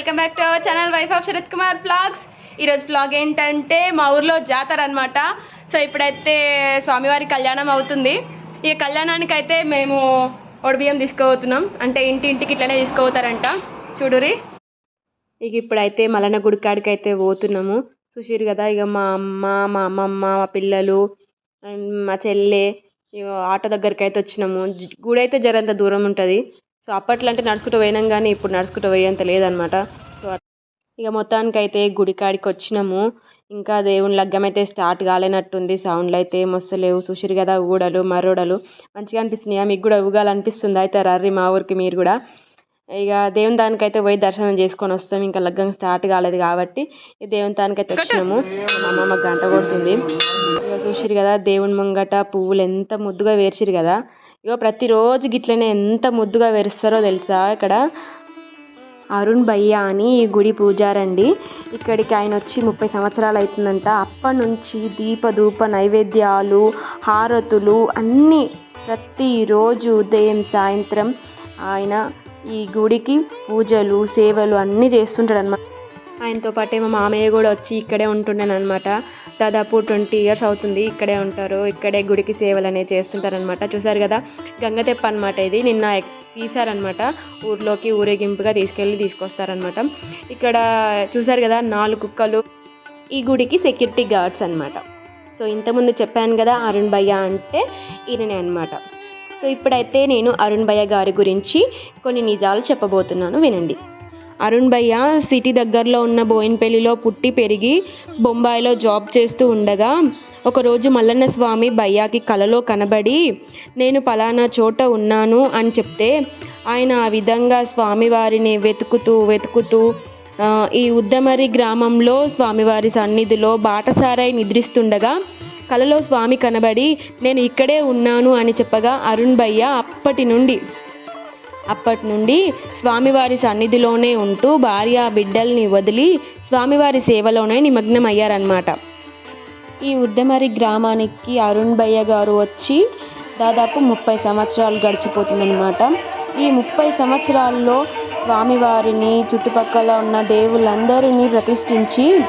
Welcome back to our channel. Wife of Sharath Kumar blogs. ఈరోజు blog ఏంటంటే మా ఊర్లో జాతర అనమాట సో ఇప్పుడైతే స్వామివారి కళ్యాణం అవుతుంది. ఈ కళ్యాణానికి అయితే మేము ఒడిబియ్యం తీసుకోబోతున్నాం. అంటే ఇంటింటికి ఇట్లనే తీసుకోబోతారంట. చూడురి ఇక ఇప్పుడైతే మలన గుడికాడికి అయితే పోతున్నాము. చూసిరు కదా ఇక మా అమ్మ మా అమ్మమ్మ మా పిల్లలు అండ్ మా చెల్లె ఆటో దగ్గరికి అయితే వచ్చినాము. గుడి అయితే జరంత దూరం ఉంటుంది. సో అప్పట్లో అంటే నడుచుకుంటూ పోయినాం కానీ ఇప్పుడు నడుచుకుంటూ పోయేంత లేదనమాట. సో ఇక మొత్తానికి అయితే వచ్చినాము ఇంకా దేవుని లగ్గం అయితే స్టార్ట్ కాలేనట్టుంది. సౌండ్లు అయితే మొస్తలేవు చూసిరు కదా ఊడలు మరోడలు మంచిగా అనిపిస్తున్నాయా? మీకు కూడా ఊగాలనిపిస్తుంది? అయితే రర్రి మా ఊరికి మీరు కూడా. ఇక దేవుని దానికైతే పోయి దర్శనం చేసుకొని వస్తాం. ఇంకా లగ్గం స్టార్ట్ కాలేదు కాబట్టి దేవుని దానికైతే వచ్చినాము. మా అమ్మమ్మ గంట కొడుతుంది. ఇక చూసిరు కదా దేవుని ముంగట పువ్వులు ఎంత ముద్దుగా వేర్చిరు కదా. ఇగో ప్రతిరోజు గిట్లనే ఎంత ముద్దుగా వేరుస్తారో తెలుసా ఇక్కడ? అరుణ్ భయ్య అని ఈ గుడి పూజారండి. ఇక్కడికి ఆయన వచ్చి ముప్పై సంవత్సరాలు అవుతుందంట అప్పటి నుంచి దీపధూప నైవేద్యాలు హారతులు అన్నీ ప్రతిరోజు ఉదయం సాయంత్రం ఆయన ఈ గుడికి పూజలు సేవలు అన్నీ చేస్తుంటాడు అనమాట ఆయనతో పాటే మా మామయ్య కూడా వచ్చి ఇక్కడే ఉంటుండేనమాట అనమాట దాదాపు ట్వంటీ ఇయర్స్ అవుతుంది ఇక్కడే ఉంటారు ఇక్కడే గుడికి సేవలు అనేవి చేస్తుంటారనమాట చూసారు కదా గంగతెప్ప అనమాట ఇది. నిన్న తీసారనమాట తీశారనమాట ఊర్లోకి ఊరేగింపుగా తీసుకెళ్ళి తీసుకొస్తారనమాట ఇక్కడ చూసారు కదా నాలుగు కుక్కలు. ఈ గుడికి సెక్యూరిటీ గార్డ్స్ అనమాట సో ఇంతకుముందు చెప్పాను కదా అరుణ్ భయ్య అంటే ఈయననే అనమాట సో ఇప్పుడైతే నేను అరుణ్ భయ్య గారి గురించి కొన్ని నిజాలు చెప్పబోతున్నాను. వినండి. అరుణ్ భయ్య సిటీ దగ్గరలో ఉన్న బోయిన్పల్లిలో పుట్టి పెరిగి బొంబాయిలో జాబ్ చేస్తూ ఉండగా ఒకరోజు మల్లన్న స్వామి భయ్యాకి కలలో కనబడి నేను పలానా చోట ఉన్నాను అని చెప్తే ఆయన ఆ విధంగా స్వామివారిని వెతుకుతూ వెతుకుతూ ఈ ఉద్దమరి గ్రామంలో స్వామివారి సన్నిధిలో బాటసారై నిద్రిస్తుండగా కలలో స్వామి కనబడి నేను ఇక్కడే ఉన్నాను అని చెప్పగా అరుణ్ భయ్య అప్పటి నుండి అప్పటి నుండి స్వామివారి సన్నిధిలోనే ఉంటూ భార్య బిడ్డల్ని వదిలి స్వామివారి సేవలోనే నిమగ్నం అయ్యారనమాట ఈ ఉద్దమరి గ్రామానికి అరుణ్ భయ్య గారు వచ్చి దాదాపు ముప్పై సంవత్సరాలు గడిచిపోతుందన్నమాట. ఈ ముప్పై సంవత్సరాల్లో స్వామివారిని చుట్టుపక్కల ఉన్న దేవుళ్ళందరినీ ప్రతిష్ఠించి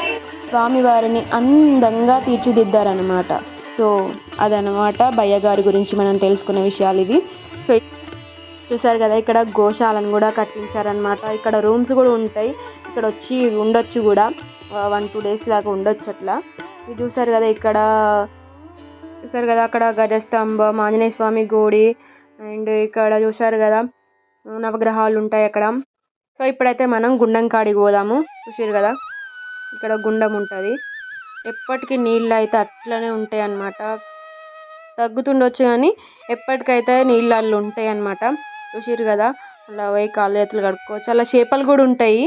స్వామివారిని అందంగా తీర్చిదిద్దారనమాట సో అదనమాట భయ్య గారి గురించి మనం తెలుసుకున్న విషయాలు ఇవి. సో చూసారు కదా ఇక్కడ గోశాలను కూడా కట్టించారనమాట ఇక్కడ రూమ్స్ కూడా ఉంటాయి. ఇక్కడ వచ్చి ఉండొచ్చు కూడా. వన్ టూ డేస్ లాగా ఉండొచ్చు అట్లా. ఇది చూసారు కదా ఇక్కడ చూసారు కదా అక్కడ గజస్తంభం ఆంజనేయ స్వామి గుడి అండ్ ఇక్కడ చూసారు కదా నవగ్రహాలు ఉంటాయి అక్కడ. సో ఇప్పుడైతే మనం గుండం కాడికి పోదాము. చూసారు కదా ఇక్కడ గుండం ఉంటుంది. ఎప్పటికీ నీళ్ళు అయితే అట్లనే ఉంటాయి అన్నమాట తగ్గుతుండొచ్చు కానీ ఎప్పటికైతే నీళ్ళు అల్లు ఉంటాయి అన్నమాట చూసిరు కదా? అలా పోయి కాళ్ళు చేతులు కడుక్కోవచ్చు. అలా చేపలు కూడా ఉంటాయి.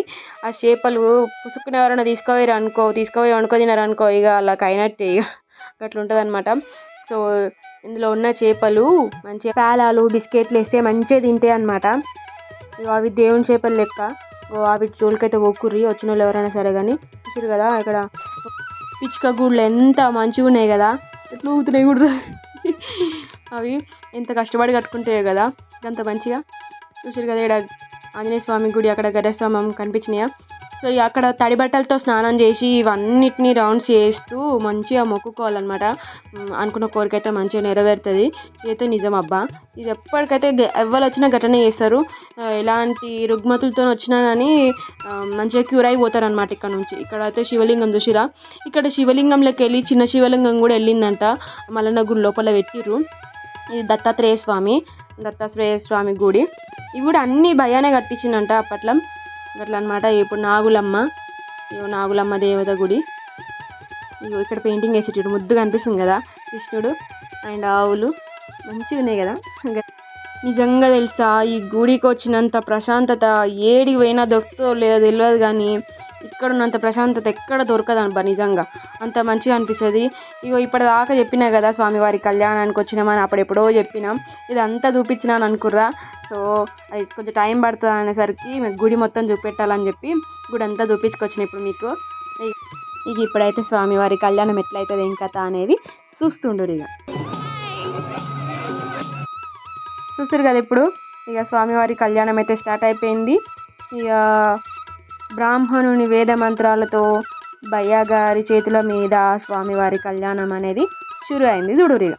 ఆ చేపలు పుసుక్కుని ఎవరైనా తీసుకుపోయారు అనుకో తీసుకుపోయి వండుకో తినారు అనుకో ఇక అలా అయినట్టే ఇక అట్లా ఉంటుంది అనమాట సో ఇందులో ఉన్న చేపలు మంచిగా పేలాలు బిస్కెట్లు వేస్తే మంచిగా తింటాయి అనమాట ఇగో అవి దేవుని చేపలు లెక్క. అవి జోలికైతే ఒక్కుర్రి వచ్చిన వాళ్ళు ఎవరైనా సరే కానీ చూసారు కదా ఇక్కడ పిచ్చుక గూళ్ళు ఎంత మంచిగా ఉన్నాయి కదా. ఎట్లా ఊగుతున్నాయి కూడా. అవి ఎంత కష్టపడి కట్టుకుంటాయి కదా? అంత మంచిగా? చూసారు కదా ఇక్కడ ఆంజనేయ స్వామి గుడి అక్కడ గజస్తంభం కనిపించినాయా? సో అక్కడ తడి బట్టలతో స్నానం చేసి ఇవన్నిటిని రౌండ్స్ చేస్తూ మంచిగా మొక్కుకోవాలన్నమాట. అనుకున్న కోరిక అయితే మంచిగా నెరవేరుతుంది. ఇదైతే నిజం అబ్బా. ఇది ఎప్పటికైతే ఎవరు ఎవ్వరు వచ్చినా ఘటన చేస్తారు. ఎలాంటి రుగ్మతులతో వచ్చినా కానీ మంచిగా క్యూర్ అయిపోతారు అనమాట ఇక్కడ నుంచి. ఇక్కడ అయితే శివలింగం చూసిరా ఇక్కడ శివలింగంలోకి వెళ్ళి చిన్న శివలింగం కూడా వెళ్ళిందంట. మల్లన్న గుడి లోపల పెట్టిర్రు. ఇది దత్తాత్రేయ స్వామి దత్తాత్రేయ స్వామి గుడి. ఇవి కూడా అన్ని భయానే కట్టించిందంట అప్పట్లో. అట్లా అనమాట ఇప్పుడు నాగులమ్మ ఇగో నాగులమ్మ దేవత గుడి. ఇగో ఇక్కడ పెయింటింగ్ వేసేటప్పుడు ముద్దుగా అనిపిస్తుంది కదా కృష్ణుడు అండ్ ఆవులు. మంచిగా ఉన్నాయి కదా. ఇంకా నిజంగా తెలుసా ఈ గుడికి వచ్చినంత ప్రశాంతత ఏడికి పోయినా దొరుకుతో లేదో తెలియదు కానీ ఇక్కడ ఉన్నంత ప్రశాంతత ఎక్కడ దొరకదు నిజంగా. అంత మంచిగా అనిపిస్తుంది. ఇగో ఇప్పటిదాకా చెప్పినా కదా స్వామివారి కళ్యాణానికి వచ్చినామని అప్పుడు ఎప్పుడో చెప్పినాం. ఇదంతా చూపించినాను అనుకుర్రా. సో అది కొంచెం టైం పడుతుంది అనేసరికి మీకు గుడి మొత్తం చూపెట్టాలని చెప్పి గుడి అంతా చూపించుకొచ్చిన ఇప్పుడు మీకు. ఇక ఇప్పుడైతే స్వామివారి కళ్యాణం ఎట్లయితుంది ఏం కథ అనేది చూస్తుండు ఇక చూస్తారు కదా ఇప్పుడు? ఇక స్వామివారి కళ్యాణం అయితే స్టార్ట్ అయిపోయింది. ఇక బ్రాహ్మణుని వేద మంత్రాలతో భయ్య గారి చేతుల మీద స్వామివారి కళ్యాణం అనేది షురు అయింది చూడురిగా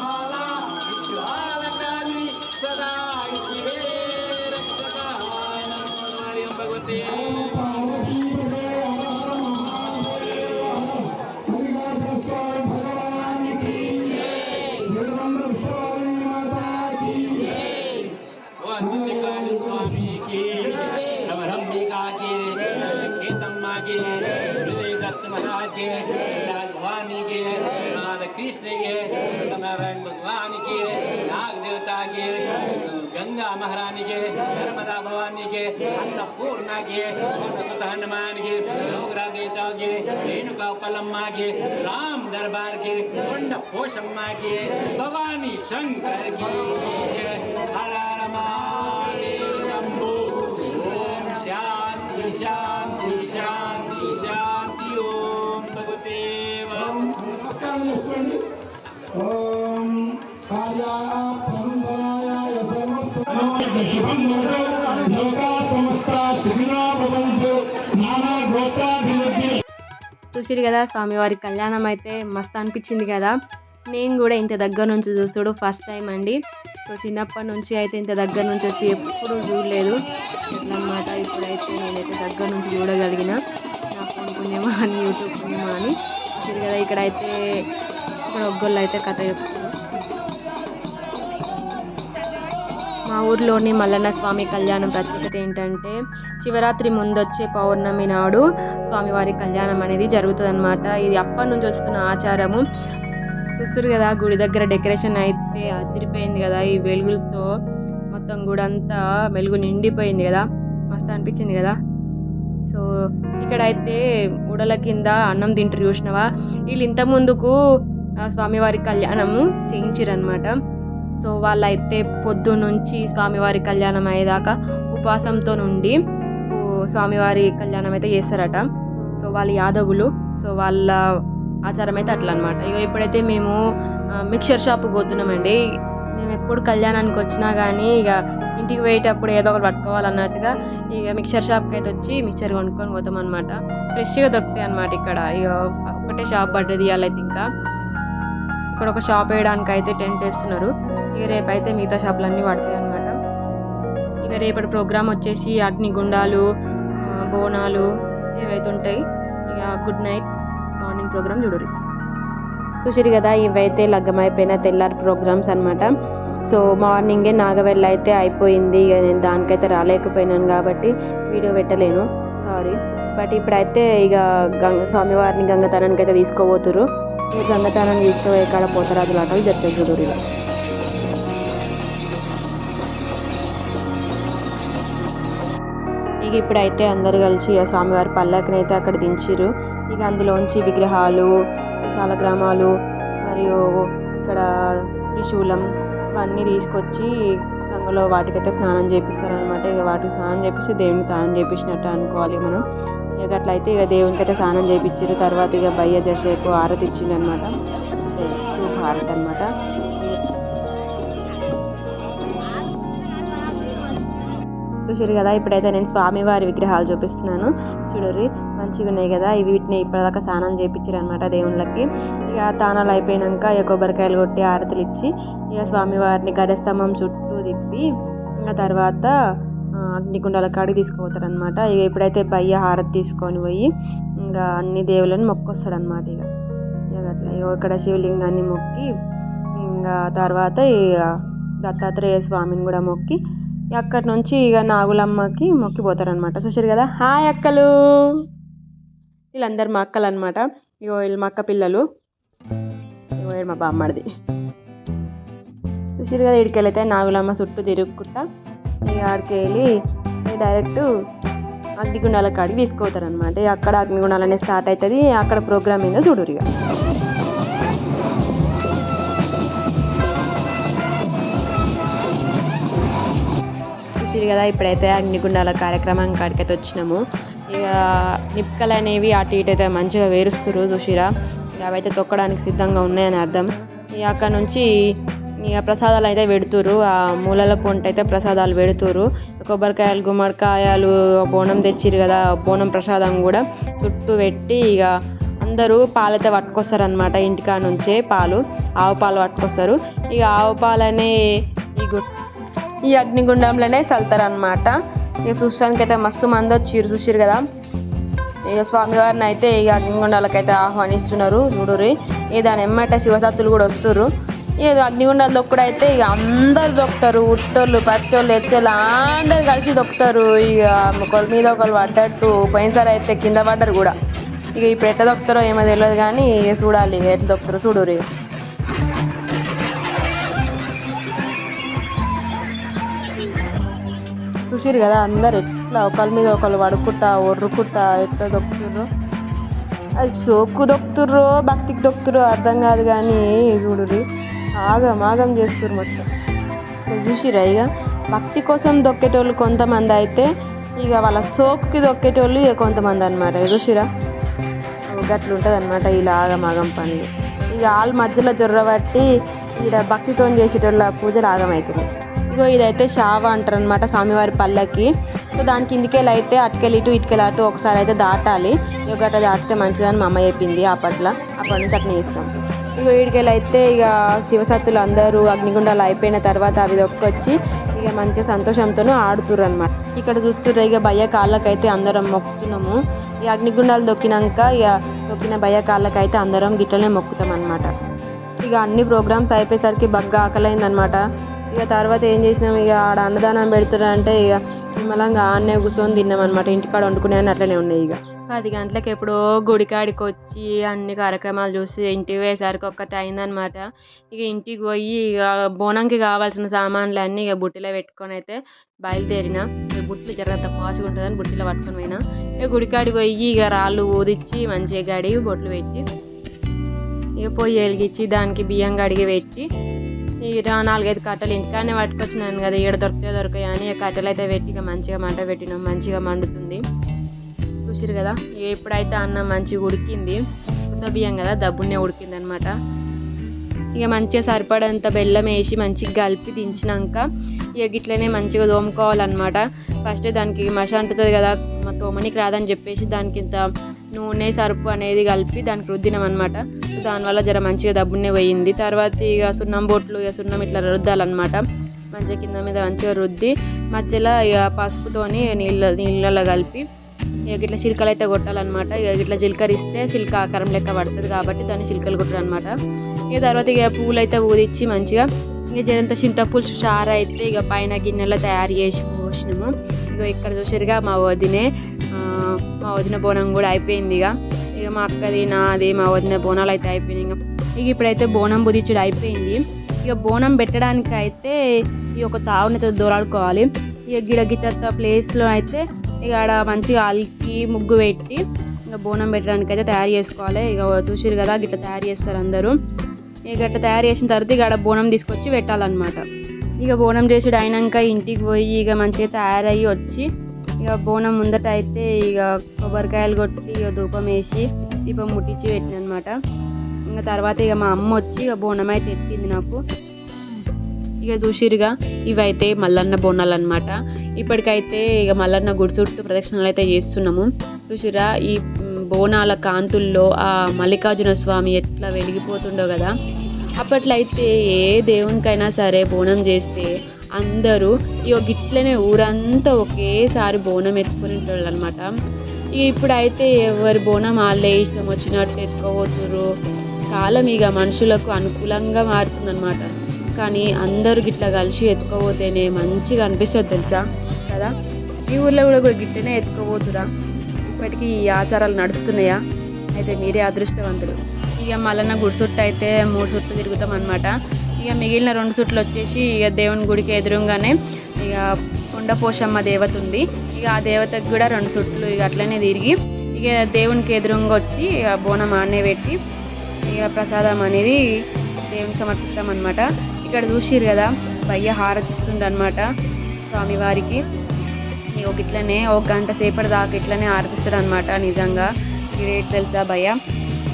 नारायण भगवान के नाग देवता के, गंगा महारानी के नर्मदा भवानी के अन्नपूर्णा के सुत हनुमान के डोगरा देवता के रेणुका पलम्मा के राम दरबार के कुंड पोषम्मा के भवानी शंकर की हर हर शंभु చూసిరు కదా స్వామివారి కళ్యాణం అయితే మస్తు అనిపించింది కదా. నేను కూడా ఇంత దగ్గర నుంచి చూస్తాడు ఫస్ట్ టైం అండి. సో చిన్నప్పటి నుంచి అయితే ఇంత దగ్గర నుంచి వచ్చి ఎప్పుడు చూడలేదు. అన్నమాట ఇప్పుడైతే నేనైతే దగ్గర నుంచి చూడగలిగిన నా ఫోన్ పుణ్యమా అని యూట్యూబ్ పుణ్యమా అని చూసారు కదా ఇక్కడైతే ఇక్కడ ఒగ్గోళ్ళు అయితే కథ చెప్తారు మా ఊర్లోని మల్లన్న స్వామి కళ్యాణం ప్రత్యేకత ఏంటంటే శివరాత్రి ముందు వచ్చే పౌర్ణమి నాడు స్వామివారి కళ్యాణం అనేది జరుగుతుంది ఇది అప్పటి నుంచి వస్తున్న ఆచారము. చూస్తారు కదా గుడి దగ్గర డెకరేషన్ అయితే అదిరిపోయింది కదా ఈ వెలుగులతో మొత్తం గుడి అంతా వెలుగు నిండిపోయింది కదా మస్తు అనిపించింది కదా. సో ఇక్కడైతే ఉడల కింద అన్నం తింటారు చూసినవా? వీళ్ళు ఇంత ముందుకు ఆ స్వామివారి కళ్యాణము చేయించారనమాట సో వాళ్ళైతే పొద్దు నుంచి స్వామివారి కళ్యాణం అయ్యేదాకా ఉపవాసంతో నుండి స్వామివారి కళ్యాణం అయితే చేస్తారట. సో వాళ్ళు యాదవులు సో వాళ్ళ ఆచారం అయితే అట్లా అనమాట ఇక ఎప్పుడైతే మేము మిక్సర్ మిక్చర్ షాప్ పోతున్నామండి. మేము ఎప్పుడు కళ్యాణానికి వచ్చినా కానీ ఇక ఇంటికి పోయేటప్పుడు ఏదో ఒకటి పట్టుకోవాలన్నట్టుగా ఇక మిక్చర్ షాప్కి అయితే వచ్చి మిక్చర్ కొనుక్కొని పోతాం అనమాట ఫ్రెష్గా దొరుకుతాయి అనమాట ఇక్కడ. ఇక ఒకటే షాప్ పడ్డది వాళ్ళైతే ఇంకా. ఇక్కడ ఒక షాప్ వేయడానికి అయితే టెంట్ వేస్తున్నారు. ఇక రేపు అయితే మిగతా షాపులన్నీ పడతాయి అనమాట ఇక రేపటి ప్రోగ్రామ్ వచ్చేసి అగ్నిగుండాలు గుండాలు బోనాలు ఏవైతే ఉంటాయి ఇక గుడ్ నైట్ మార్నింగ్ ప్రోగ్రామ్ చూడరు చూసిరు కదా ఇవైతే లగ్గమైపోయిన తెల్లారి ప్రోగ్రామ్స్ అనమాట సో మార్నింగే నాగవెల్ల అయితే అయిపోయింది. ఇక నేను దానికైతే రాలేకపోయినాను కాబట్టి వీడియో పెట్టలేను. సారీ బట్ ఇప్పుడైతే ఇక గంగ స్వామివారిని గంగతనానికి అయితే తీసుకోబోతురు ఇక గంగతనం తీసుకుపోయి ఎక్కడ అది ఆటలు చెప్తాయి చూడరు ఇక ఇప్పుడైతే అందరు కలిసి ఆ స్వామివారి పల్లకిని అయితే అక్కడ దించిరు ఇక అందులోంచి విగ్రహాలు చాలా గ్రామాలు మరియు ఇక్కడ త్రిశూలం ఇవన్నీ తీసుకొచ్చి గంగలో వాటికైతే స్నానం చేపిస్తారనమాట ఇక వాటికి స్నానం చేపిస్తే దేవునికి స్నానం చేపించినట్టు అనుకోవాలి మనం. ఇక అట్లయితే ఇక దేవునికి అయితే స్నానం చేయించారు తర్వాత ఇక భయ్య జసేపు ఆరతి ఇచ్చిందనమాట అనమాట హారతి అనమాట చూసారు కదా? ఇప్పుడైతే నేను స్వామివారి విగ్రహాలు చూపిస్తున్నాను. చూడరు మంచిగా ఉన్నాయి కదా? ఇవి వీటిని ఇప్పటిదాకా స్నానం చేయించారు అనమాట దేవుళ్ళకి. ఇక తానాలు అయిపోయినాక ఇక కొబ్బరికాయలు కొట్టి ఆరతులు ఇచ్చి ఇక స్వామివారిని గజస్తంభం చుట్టూ తిప్పి ఇంకా తర్వాత ఆ, కాడికి తీసుకుపోతారనమాట ఇక ఇప్పుడైతే బయ్య హారతి తీసుకొని పోయి ఇంకా అన్ని దేవుళ్ళని మొక్కొస్తాడు అనమాట ఇక. ఇక అట్లా ఇక ఇక్కడ శివలింగాన్ని మొక్కి ఇంకా తర్వాత ఇక దత్తాత్రేయ స్వామిని కూడా మొక్కి అక్కడి నుంచి ఇక నాగులమ్మకి మొక్కిపోతారు అనమాట చూసారు కదా? హాయ్ అక్కలు! వీళ్ళందరు మా అక్కలు అనమాట ఇగో వీళ్ళు మా అక్క పిల్లలు. ఇగో మా బామ్మడిది. చూసారు కదా ఇక్కడికి నాగులమ్మ చుట్టూ తిరుగుకుంటా ఇక ఆడికి వెళ్ళి డైరెక్ట్ అగ్నిగుండాల కాడికి తీసుకుపోతారు అనమాట అక్కడ అగ్నిగుండాలు అనేది స్టార్ట్ అవుతుంది అక్కడ ప్రోగ్రామ్ ఏందో చూడరు ఇక. చూసిరు కదా ఇప్పుడైతే అగ్నిగుండాల కార్యక్రమం కాడికైతే వచ్చినాము. ఇక నిప్పుకలు అనేవి అటు ఇటు అయితే మంచిగా వేరుస్తురు చూసిరా. ఇక అవైతే తొక్కడానికి సిద్ధంగా ఉన్నాయని అర్థం. ఇక అక్కడ నుంచి ఇక ప్రసాదాలు అయితే పెడుతురు ఆ మూలల పొంట అయితే ప్రసాదాలు పెడుతురు కొబ్బరికాయలు గుమ్మడికాయలు బోనం తెచ్చిరు కదా బోనం ప్రసాదం కూడా చుట్టూ పెట్టి ఇక అందరూ పాలైతే పట్టుకొస్తారు అనమాట ఇంటికా నుంచే పాలు ఆవు పాలు పట్టుకొస్తారు. ఇక ఆవు పాలనే ఈ గు ఈ అగ్నిగుండంలోనే చల్తారు అనమాట ఇక చూస్తానికి అయితే మస్తు మంది వచ్చిరు చూసిరు కదా. ఇక స్వామివారిని అయితే ఇక అగ్నిగుండాలకైతే ఆహ్వానిస్తున్నారు చూడుర్రి. ఇక దాని ఎమ్మట శివసత్తులు కూడా వస్తుర్రు. ఇక అగ్నిగుండాలు దొక్కుడు అయితే ఇక అందరు దొక్కుతారు ఉట్టోళ్ళు పచ్చోళ్ళు ఎచ్చోళ్ళు అందరు కలిసి దొక్కుతారు. ఇక ఒకళ్ళ మీద ఒకరు పడ్డట్టు పోయినసారి అయితే కింద పడ్డారు కూడా. ఇక ఇప్పుడు ఎట్లా దొక్కుతారో ఏమో తెలియదు కానీ ఇక చూడాలి ఇక ఎట్లా దొక్కుతారో చూడుర్రి. చూసిరు కదా అందరు ఎట్లా ఒకళ్ళ మీద ఒకళ్ళు పడుకుంటా ఒర్రుకుంటా ఎట్లా దొక్కుతుర్రు. అది సోకు దొక్కుతుర్రో భక్తికి దొక్కుతుర్రో అర్థం కాదు కానీ చూడుర్రి ఆగం ఆగం చేస్తుర్రు మొత్తం. చూసిరా ఇక? భక్తి కోసం దొక్కేటోళ్ళు కొంతమంది అయితే ఇక వాళ్ళ సోకుకి దొక్కేటోళ్ళు ఇక కొంతమంది అనమాట చూసిరా గట్లు ఉంటుంది అనమాట ఇలా ఆగం ఆగం పనులు. ఇక వాళ్ళ మధ్యలో జొర్రబట్టి ఈడ భక్తితో చేసేటోళ్ళ పూజలు ఆగమవుతుంది ఇగో ఇదైతే షావ అంటారు అనమాట స్వామివారి పల్లకి. సో దాని కిందికెళ్ళి అయితే అటుకెళ్ళి ఇటు ఇటుకెళ్ళి అటు ఒకసారి అయితే దాటాలి. ఇక అట్లా దాటితే మంచిదని మా అమ్మ చెప్పింది అప్పట్లో. అప్పటి నుంచి అట్లా చేస్తాం. ఇక వీడికెళ్ళి అయితే ఇక శివసత్తులు అందరూ అగ్నిగుండాలు అయిపోయిన తర్వాత అవి దొక్కొచ్చి ఇక మంచిగా సంతోషంతో ఆడుతుర్రు అనమాట ఇక్కడ చూస్తుర్రు ఇక భయ్య కాళ్ళకైతే అందరం మొక్కుతున్నాము. ఈ అగ్నిగుండాలు దొక్కినాక ఇక దొక్కిన భయ కాళ్ళకైతే అందరం గిట్లనే మొక్కుతాం అనమాట ఇక అన్ని ప్రోగ్రామ్స్ అయిపోయేసరికి బగ్గా ఆకలైందనమాట ఇక తర్వాత ఏం చేసినాం? ఇక ఆడ అన్నదానం పెడుతున్నారంటే ఇక నిమ్మలంగా ఆడనే కూర్చొని తిన్నాం అనమాట ఇంటికాడ వండుకునే అట్లనే ఉన్నాయి ఇక. పది గంటలకు ఎప్పుడో గుడికాడికి వచ్చి అన్ని కార్యక్రమాలు చూసి ఇంటికి పోయేసరికి ఒక్కటి అయిందనమాట ఇక ఇంటికి పోయి ఇక బోనంకి కావాల్సిన సామాన్లు అన్నీ ఇక బుట్టిలో పెట్టుకొని అయితే బయలుదేరిన. ఇక బుట్టలు జరంత పాసుగా ఉంటుందని బుట్టిలో పట్టుకొని పోయినా. ఇక గుడికాడికి పోయి ఇక రాళ్ళు ఊదిచ్చి మంచిగా గడిగి బొట్లు పెట్టి ఇక పొయ్యి వెలిగించి దానికి బియ్యం కడిగి పెట్టి ఇక నాలుగైదు కట్టలు ఇంటికాడనే పట్టుకొచ్చినాను కదా. ఇక్కడ దొరికితే దొరకాయి అని కట్టెలు అయితే పెట్టి ఇక మంచిగా మంట పెట్టినాం. మంచిగా మండుతుంది. చూసిరు కదా? ఎప్పుడైతే అన్నం మంచిగా ఉడికింది. కొత్త బియ్యం కదా? దబ్బునే ఉడికింది అనమాట ఇక మంచిగా సరిపడంత బెల్లం వేసి మంచిగా కలిపి దించినాక ఇక గిట్లనే మంచిగా తోముకోవాలన్నమాట. ఫస్ట్ దానికి మష అంటుతుంది కదా? మా తోమనికి రాదని చెప్పేసి దానికి ఇంత నూనె సరుపు అనేది కలిపి దానికి రుద్దినాం అనమాట దానివల్ల జర మంచిగా దబ్బునే పోయింది. తర్వాత ఇక సున్నం బొట్లు ఇక సున్నం ఇట్లా రుద్దాలన్నమాట. మంచిగా కింద మీద మంచిగా రుద్ది మధ్యలో ఇక పసుపుతోని నీళ్ళ నీళ్ళలో కలిపి ఇక ఇట్లా చిలుకలు అయితే కొట్టాలన్నమాట. ఇక ఇట్లా చిలకరిస్తే చిలుక ఆకారం లెక్క పడుతుంది కాబట్టి దాన్ని చిలుకలు కొట్టాలన్నమాట ఇక తర్వాత ఇక పువ్వులు అయితే ఊదిచ్చి మంచిగా ఇక జరంత చింతపులుసు చారు అయితే ఇక పైన గిన్నెలో తయారు చేసి పోసినాము. ఇక ఇక్కడ చూసారుగా మా వదినే మా వదిన బోనం కూడా అయిపోయింది ఇక. ఇక మా అక్కది నాది మా వదిన బోనాలు అయితే అయిపోయినాయి ఇక. ఇక ఇప్పుడైతే బోనం బుదిచ్చుడు అయిపోయింది. ఇక బోనం పెట్టడానికి అయితే ఈ ఒక తావునైతే దూరాడుకోవాలి. ఇక గిడగిత ప్లేస్లో అయితే ఇక ఆడ మంచిగా అలికి ముగ్గు పెట్టి ఇంకా బోనం పెట్టడానికి అయితే తయారు చేసుకోవాలి. ఇక చూసిరు కదా గిట్ట తయారు చేస్తారు అందరూ. ఇక గట్ట తయారు చేసిన తర్వాత ఇక ఆడ బోనం తీసుకొచ్చి పెట్టాలన్నమాట. ఇక బోనం చేసి అయినాక ఇంటికి పోయి ఇక మంచిగా తయారయ్యి వచ్చి ఇక బోనం ముందట అయితే ఇక కొబ్బరికాయలు కొట్టి ఇక ధూపం వేసి దీపం ముట్టించి పెట్టిన అనమాట ఇంకా తర్వాత ఇక మా అమ్మ వచ్చి ఇక బోనం అయితే ఎత్తింది నాకు. ఇక చూసిరుగా ఇవైతే మల్లన్న బోనాలు అనమాట ఇప్పటికైతే ఇక మల్లన్న గుడి చుట్టూ ప్రదక్షిణలు అయితే చేస్తున్నాము. చూసిరా ఈ బోనాల కాంతుల్లో ఆ మల్లికార్జున స్వామి ఎట్లా వెలిగిపోతుండో కదా అప్పట్లో అయితే ఏ దేవునికైనా సరే బోనం చేస్తే అందరూ ఇక గిట్లనే ఊరంతా ఒకేసారి బోనం ఎత్తుకుని ఉంటాడు అనమాట ఇప్పుడైతే ఎవరి బోనం వాళ్ళే ఇష్టం వచ్చినట్టు ఎత్తుకోబోతురు కాలం ఇక మనుషులకు అనుకూలంగా మారుతుందన్నమాట. కానీ అందరూ గిట్లా కలిసి ఎత్తుకోబోతేనే మంచిగా అనిపిస్తుంది తెలుసా? కదా? ఈ ఊర్లో కూడా కూడా గిట్టనే ఎత్తుకోబోతురా ఇప్పటికీ ఈ ఆచారాలు నడుస్తున్నాయా? అయితే మీరే అదృష్టవంతులు. ఇక మళ్ళీ గుడి చుట్టూ అయితే మూడు సుట్లు తిరుగుతాం అనమాట ఇక మిగిలిన రెండు చుట్లు వచ్చేసి ఇక దేవుని గుడికి ఎదురుగానే ఇక కొండపోషమ్మ దేవత ఉంది. ఇక ఆ దేవతకు కూడా రెండు చుట్లు ఇక అట్లనే తిరిగి ఇక దేవునికి ఎదురుగా వచ్చి ఇక బోనం ఆడనే పెట్టి ఇక ప్రసాదం అనేది దేవునికి సమర్పిస్తాం అనమాట ఇక్కడ చూసిర్రు కదా భయ్య హారతిస్తుండ అనమాట స్వామివారికి. ఒక ఇట్లనే ఒక గంట సేపటి దాకా ఇట్లనే హారతిస్తాడు అనమాట నిజంగా. గ్రేట్ తెలుసా భయ్య?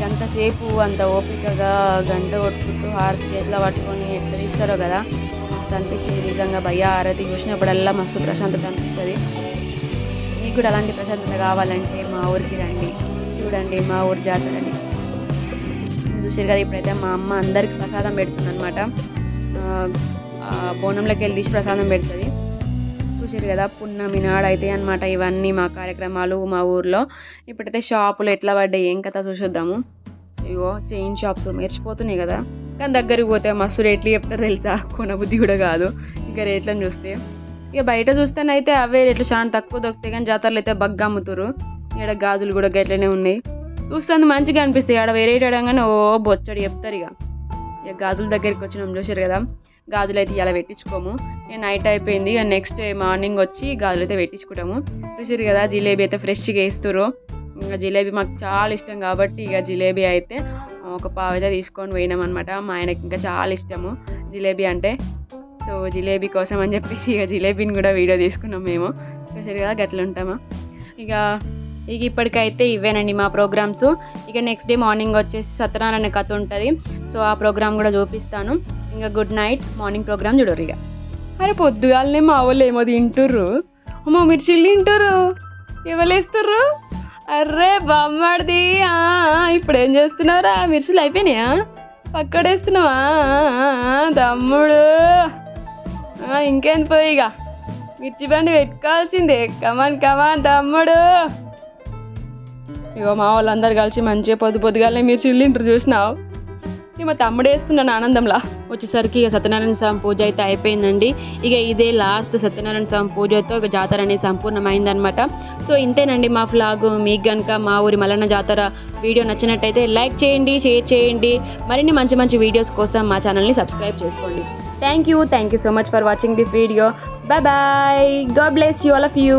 ఎంతసేపు సేపు అంత ఓపికగా గంట కొట్టుకుంటూ హారతి చేతిలో పట్టుకొని ఎట్లా తీస్తారో కదా? మస్తు అనిపించింది నిజంగా భయ్య. హారతి చూసినప్పుడల్లా మస్తు ప్రశాంతత అనిపిస్తుంది. మీకు కూడా అలాంటి ప్రశాంతత కావాలంటే మా ఊరికి రండి. చూడండి మా ఊరి జాతరని చూసారు కదా ఇప్పుడైతే మా అమ్మ అందరికి ప్రసాదం పెడుతుంది అనమాట బోనంలోకి వెళ్ళి తీసి ప్రసాదం పెడుతుంది. చూసారు కదా పున్నమి నాడు అయితే అనమాట ఇవన్నీ మా కార్యక్రమాలు మా ఊర్లో. ఇప్పుడైతే షాపులు ఎట్లా పడ్డాయి ఏం కథ చూసొద్దాము. ఇవో చైన్ షాప్స్ మెరిచిపోతున్నాయి కదా. కానీ దగ్గరికి పోతే మస్తు రేట్లు చెప్తారు తెలుసా? కొనబుద్ధి కూడా కాదు. ఇంకా రేట్లను చూస్తే. ఇక బయట చూస్తేనైతే అవే రేట్లు చాలా తక్కువ దొరుకుతాయి కానీ జాతరలు అయితే బగ్గా అమ్ముతారు ఇక్కడ గాజులు కూడా గట్లనే ఉన్నాయి. చూస్తుంది మంచిగా అనిపిస్తాయి. ఆడ వేరే అడగానే ఓ బొచ్చడి చెప్తారు ఇక. ఇక గాజుల దగ్గరికి వచ్చినాం చూసారు కదా. గాజులు అయితే ఇలా పెట్టించుకోము. ఇక నైట్ అయిపోయింది. ఇక నెక్స్ట్ మార్నింగ్ వచ్చి గాజులు అయితే పెట్టించుకుంటాము. చూసారు కదా జిలేబీ అయితే ఫ్రెష్గా వేస్తారు ఇంకా జిలేబీ మాకు చాలా ఇష్టం కాబట్టి ఇక జిలేబీ అయితే ఒక పావు అయితే తీసుకొని పోయినాం అనమాట మా ఆయనకి ఇంకా చాలా ఇష్టము జిలేబీ అంటే. సో జిలేబీ కోసం అని చెప్పేసి ఇక జిలేబీని కూడా వీడియో తీసుకున్నాం మేము. చూసారు కదా గట్ల ఉంటామా? ఇక ఇక ఇప్పటికైతే ఇవేనండి మా ప్రోగ్రామ్స్. ఇక నెక్స్ట్ డే మార్నింగ్ వచ్చేసి సత్యనారాయణ కథ ఉంటుంది. సో ఆ ప్రోగ్రామ్ కూడా చూపిస్తాను. ఇంకా గుడ్ నైట్ మార్నింగ్ ప్రోగ్రామ్ చూడరు ఇక. అరే పొద్దుగాలనే మా వాళ్ళు ఏమో తింటుర్రు. అమ్మో మిర్చిలు తింటుర్రు. ఇవ్వలేస్తుర్రు. అర్రే బొమ్మడిది. ఆ, ఇప్పుడు ఏం చేస్తున్నారా మిర్చిలు అయిపోయినాయా? పక్కడేస్తున్నావా? తమ్ముడు. ఇంకేం పోయి ఇక. మిర్చి బండి పెట్టుకోవాల్సిందే. కమాన్ కమాన్ తమ్ముడు. ఇగో మా వాళ్ళందరూ కలిసి మంచిగా పొద్దు పొద్దుగాలే మీరు చిల్లింటారు చూసినావు? ఇక మా తమ్ముడు వేసుకున్నాను ఆనందంలా వచ్చేసరికి ఇక సత్యనారాయణ స్వామి పూజ అయితే అయిపోయిందండి. ఇక ఇదే లాస్ట్ సత్యనారాయణ స్వామి పూజతో ఇక జాతర అనేది సంపూర్ణమైందనమాట సో ఇంతేనండి మా ఫ్లాగ్ మీకు కనుక మా ఊరి మల్లన్న జాతర వీడియో నచ్చినట్టయితే లైక్ చేయండి షేర్ చేయండి. మరిన్ని మంచి మంచి వీడియోస్ కోసం మా ఛానల్ని సబ్స్క్రైబ్ చేసుకోండి. Thank you thank you so much for watching this video bye bye God bless you all of you